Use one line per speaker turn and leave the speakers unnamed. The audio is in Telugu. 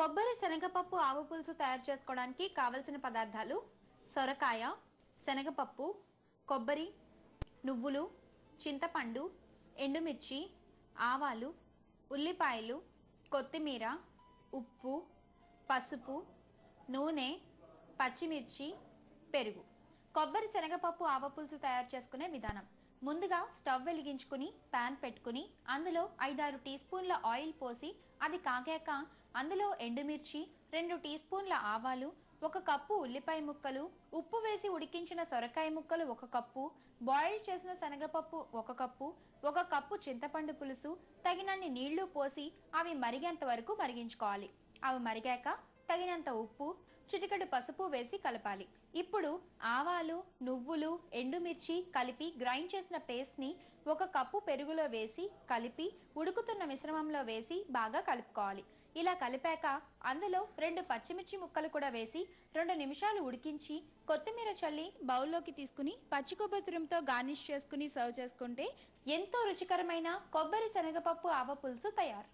కొబ్బరి శనగపప్పు ఆవు పులుసు తయారు చేసుకోవడానికి కావలసిన పదార్థాలు సొరకాయ శనగపప్పు కొబ్బరి నువ్వులు చింతపండు ఎండుమిర్చి ఆవాలు ఉల్లిపాయలు కొత్తిమీర ఉప్పు పసుపు నూనె పచ్చిమిర్చి పెరుగు. కొబ్బరి శనగపప్పు ఆవ పులుసు తయారు చేసుకునే విధానం. ముందుగా స్టవ్ వెలిగించుకుని ప్యాన్ పెట్టుకుని అందులో ఐదారు టీ స్పూన్ల ఆయిల్ పోసి అది కాగాక అందులో ఎండుమిర్చి రెండు టీ స్పూన్ల ఆవాలు ఒక కప్పు ఉల్లిపాయ ముక్కలు ఉప్పు వేసి ఉడికించిన సొరకాయ ముక్కలు ఒక కప్పు బాయిల్ చేసిన శనగపప్పు ఒక కప్పు ఒక కప్పు చింతపండు పులుసు తగినన్ని నీళ్ళు పోసి అవి మరిగేంత వరకు మరిగించుకోవాలి. అవి మరిగాక తగినంత ఉప్పు చిటికెడు పసుపు వేసి కలపాలి. ఇప్పుడు ఆవాలు నువ్వులు ఎండుమిర్చి కలిపి గ్రైండ్ చేసిన పేస్ట్ని ఒక కప్పు పెరుగులో వేసి కలిపి ఉడుకుతున్న మిశ్రమంలో వేసి బాగా కలుపుకోవాలి. ఇలా కలిపాక అందులో రెండు పచ్చిమిర్చి ముక్కలు కూడా వేసి రెండు నిమిషాలు ఉడికించి కొత్తిమీర చల్లి బౌల్లోకి తీసుకుని పచ్చి కొబ్బరి తురుముతో గార్నిష్ చేసుకుని సర్వ్ చేసుకుంటే ఎంతో రుచికరమైన కొబ్బరి శనగపప్పు ఆవ పులుసు తయారు.